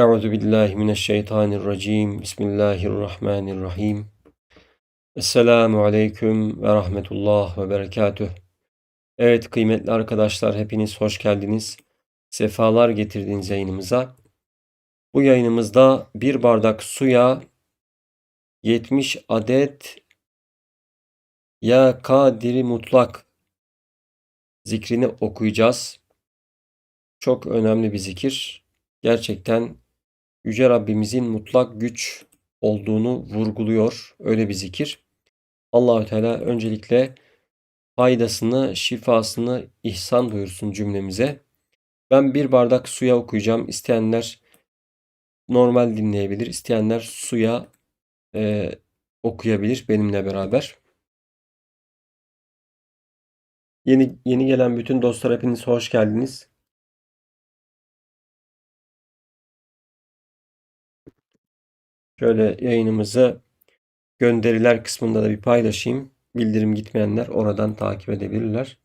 Euzu billahi mineşşeytanirracim. Bismillahirrahmanirrahim. Esselamu aleyküm ve rahmetullah ve berekatüh. Evet kıymetli arkadaşlar hepiniz hoş geldiniz. Sefalar getirdiniz yayınımıza. Bu yayınımızda bir bardak suya 70 adet Ya Kadiri Mutlak zikrini okuyacağız. Çok önemli bir zikir. Gerçekten Yüce Rabbimizin mutlak güç olduğunu vurguluyor. Öyle bir zikir. Allahü Teala öncelikle faydasını, şifasını ihsan buyursun cümlemize. Ben bir bardak suya okuyacağım. İsteyenler normal dinleyebilir. İsteyenler suya e, okuyabilir benimle beraber. Yeni yeni gelen bütün dostlar hepiniz hoş geldiniz. Şöyle yayınımızı gönderiler kısmında da bir paylaşayım. Bildirim gitmeyenler oradan takip edebilirler.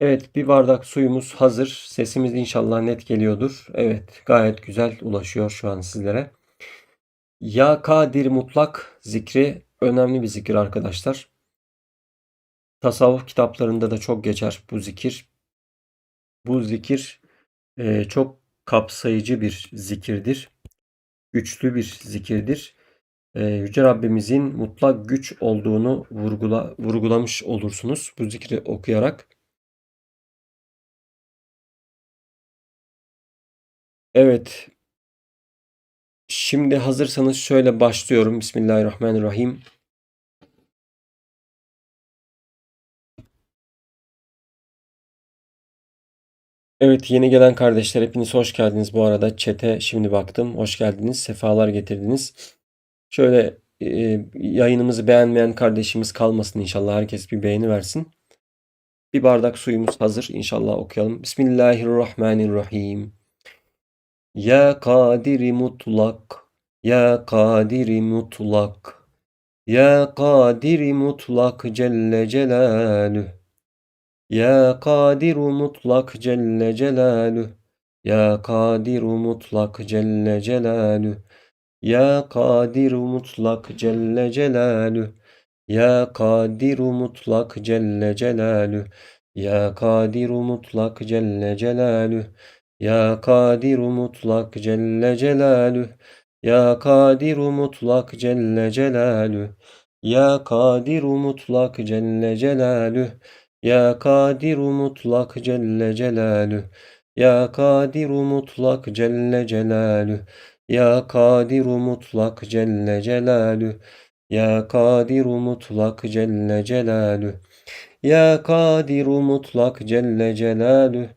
Evet bir bardak suyumuz hazır. Sesimiz inşallah net geliyordur. Evet gayet güzel ulaşıyor şu an sizlere. Ya Kadir Mutlak zikri önemli bir zikir arkadaşlar. Tasavvuf kitaplarında da çok geçer bu zikir. Bu zikir e, çok kapsayıcı bir zikirdir güçlü bir zikirdir. Ee, Yüce Rabbimizin mutlak güç olduğunu vurgula, vurgulamış olursunuz bu zikri okuyarak. Evet. Şimdi hazırsanız şöyle başlıyorum. Bismillahirrahmanirrahim. Evet yeni gelen kardeşler hepiniz hoş geldiniz. Bu arada çete şimdi baktım. Hoş geldiniz. Sefalar getirdiniz. Şöyle e, yayınımızı beğenmeyen kardeşimiz kalmasın inşallah. Herkes bir beğeni versin. Bir bardak suyumuz hazır. İnşallah okuyalım. Bismillahirrahmanirrahim. Ya kadiri mutlak. Ya kadiri mutlak. Ya kadiri mutlak Celle Celaluhu. Ya Kadiru mutlak Celle Celaluhu Ya Kadiru mutlak Celle Celaluhu Ya Kadiru mutlak Celle Celaluhu Ya Kadiru mutlak Celle Celaluhu Ya Kadiru mutlak Celle Celaluhu Ya Kadiru mutlak Celle Celaluhu Ya Kadiru mutlak Celle Celaluhu Ya Kadiru mutlak Celle Celaluhu ya Kadiru mutlak Celle Celaluhu Ya Kadiru mutlak Celle Celaluhu Ya Kadiru mutlak Celle Celaluhu Ya Kadiru mutlak Celle Celaluhu Ya Kadiru mutlak Celle Celaluhu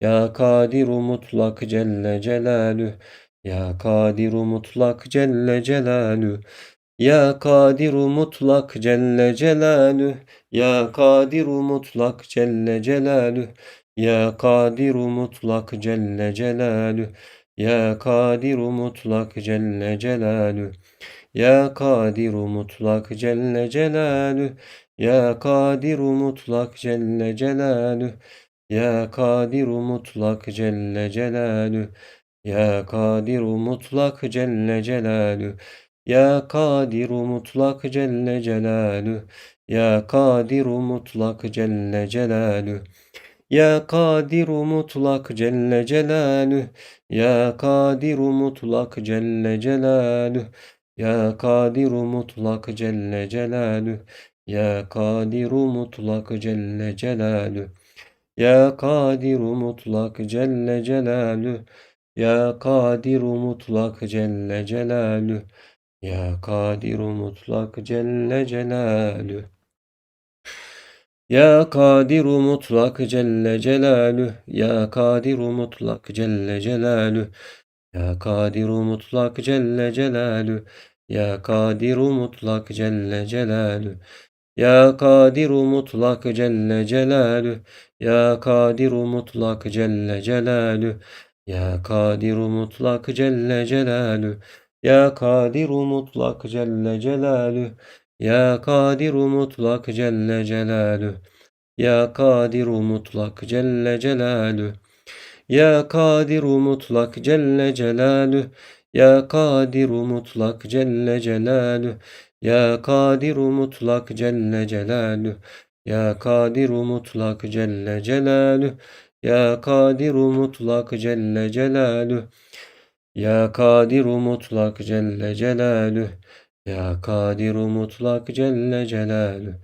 Ya Kadiru mutlak Celle Celaluhu Ya Kadiru mutlak Celle Celaluhu ya Kadiru mutlak Celle Celaluhu Ya Kadiru mutlak Celle Celaluhu Ya Kadiru mutlak Celle Celaluhu Ya Kadiru mutlak Celle Celaluhu Ya Kadiru mutlak Celle Celaluhu Ya Kadiru mutlak Celle Celaluhu Ya Kadiru mutlak Celle Celaluhu Ya Kadiru mutlak Celle Celaluhu ya Kadiru mutlak Celle Celaluhu. Ya Kadiru mutlak Celle Celaluhu. Ya Kadiru mutlak Celle Celaluhu. Ya Kadiru mutlak Celle Celaluhu. Ya Kadiru mutlak Celle Celaluhu. Ya Kadiru mutlak Celle Celaluhu. Ya Kadiru mutlak Celle Celaluhu. Ya Kadiru mutlak Celle Celaluhu ya Kadiru mutlak Celle Celaluhu. Ya Kadiru mutlak Celle Celaluhu. Ya Kadiru mutlak Celle Celaluhu. Ya Kadiru mutlak Celle Celaluhu. Ya Kadiru mutlak Celle Celaluhu. Ya Kadiru mutlak Celle Celaluhu. Ya Kadiru mutlak Celle Celaluhu. Ya Kadiru mutlak Celle Celaluhu ya Kadiru mutlak Celle Celaluhu Ya Kadiru mutlak Celle Celaluhu Ya Kadiru mutlak Celle Celaluhu Ya Kadiru mutlak Celle Celaluhu Ya Kadiru mutlak Celle Celaluhu Ya Kadiru mutlak Celle Celaluhu Ya Kadiru mutlak Celle Celaluhu Ya Kadiru mutlak Celle Celaluhu Ya Kadiru mutlak Celle Celaluhu Ya Kadiru mutlak Celle Celaluhu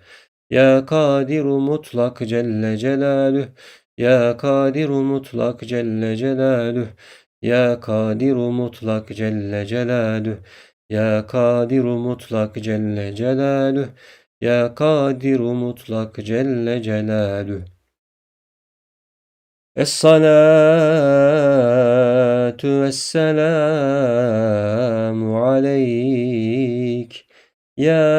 Ya Kadiru mutlak Celle Celaluhu Ya Kadiru mutlak Celle Celaluhu Ya Kadiru mutlak Celle Celaluhu Ya Kadiru mutlak Celle Celaluhu Ya Kadiru mutlak Celle Celaluhu. Es-salatu والسلام عليك. يا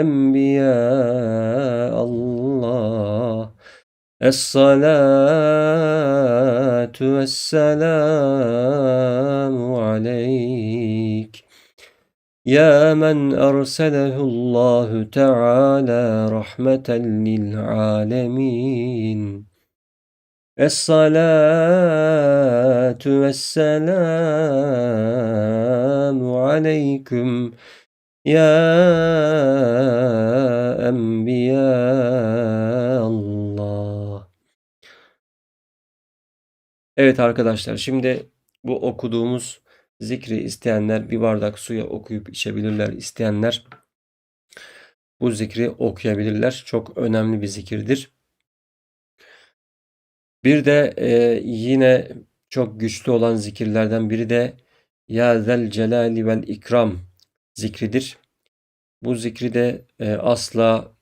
أنبياء الله. الصلاة والسلام عليك. يا من أرسله الله تعالى رحمة للعالمين. Es-salatu vesselamu aleyküm ya Enbiya Allah. Evet arkadaşlar şimdi bu okuduğumuz zikri isteyenler bir bardak suya okuyup içebilirler. İsteyenler bu zikri okuyabilirler. Çok önemli bir zikirdir. Bir de e, yine çok güçlü olan zikirlerden biri de Ya zel celali vel ikram zikridir. Bu zikri de e, asla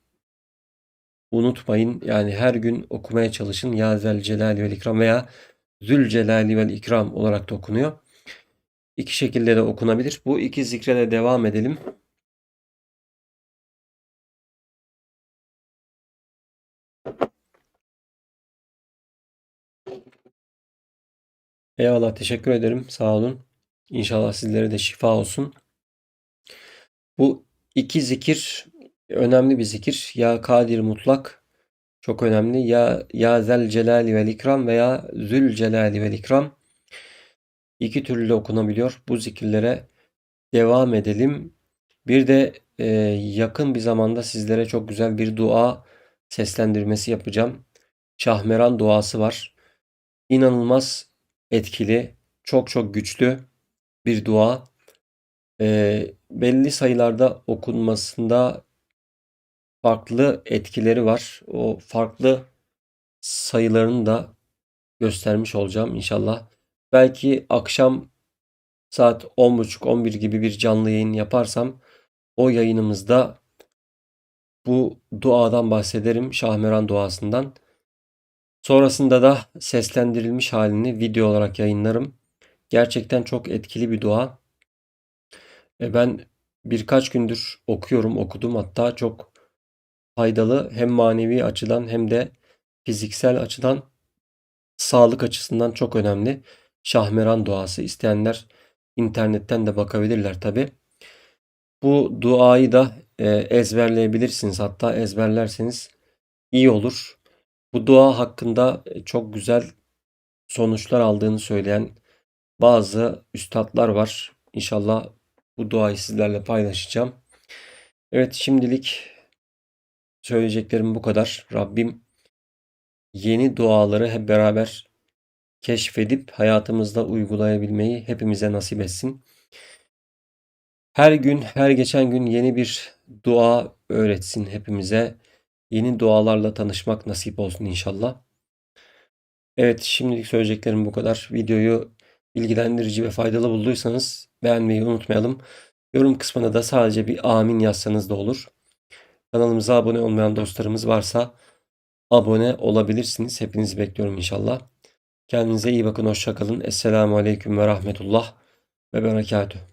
unutmayın. Yani her gün okumaya çalışın. Ya zel celali vel ikram veya zül celali vel ikram olarak da okunuyor. İki şekilde de okunabilir. Bu iki zikre de devam edelim. Eyvallah teşekkür ederim. Sağ olun. İnşallah sizlere de şifa olsun. Bu iki zikir önemli bir zikir. Ya Kadir mutlak çok önemli. Ya Ya Zel Celali vel İkram veya Zül Celali vel İkram iki türlü de okunabiliyor. Bu zikirlere devam edelim. Bir de e, yakın bir zamanda sizlere çok güzel bir dua seslendirmesi yapacağım. Şahmeran duası var. İnanılmaz etkili, çok çok güçlü bir dua. E, belli sayılarda okunmasında farklı etkileri var. O farklı sayılarını da göstermiş olacağım inşallah. Belki akşam saat 10.30-11 gibi bir canlı yayın yaparsam o yayınımızda bu duadan bahsederim. Şahmeran duasından. Sonrasında da seslendirilmiş halini video olarak yayınlarım. Gerçekten çok etkili bir dua. Ve ben birkaç gündür okuyorum, okudum. Hatta çok faydalı hem manevi açıdan hem de fiziksel açıdan sağlık açısından çok önemli. Şahmeran duası isteyenler internetten de bakabilirler tabi. Bu duayı da e, ezberleyebilirsiniz. Hatta ezberlerseniz iyi olur. Bu dua hakkında e, çok güzel sonuçlar aldığını söyleyen bazı üstadlar var. İnşallah bu duayı sizlerle paylaşacağım. Evet şimdilik söyleyeceklerim bu kadar. Rabbim yeni duaları hep beraber keşfedip hayatımızda uygulayabilmeyi hepimize nasip etsin. Her gün, her geçen gün yeni bir dua öğretsin hepimize. Yeni dualarla tanışmak nasip olsun inşallah. Evet, şimdilik söyleyeceklerim bu kadar. Videoyu bilgilendirici ve faydalı bulduysanız beğenmeyi unutmayalım. Yorum kısmına da sadece bir amin yazsanız da olur. Kanalımıza abone olmayan dostlarımız varsa abone olabilirsiniz. Hepinizi bekliyorum inşallah. Kendinize iyi bakın. Hoşçakalın. Esselamu Aleyküm ve Rahmetullah ve Berekatuhu.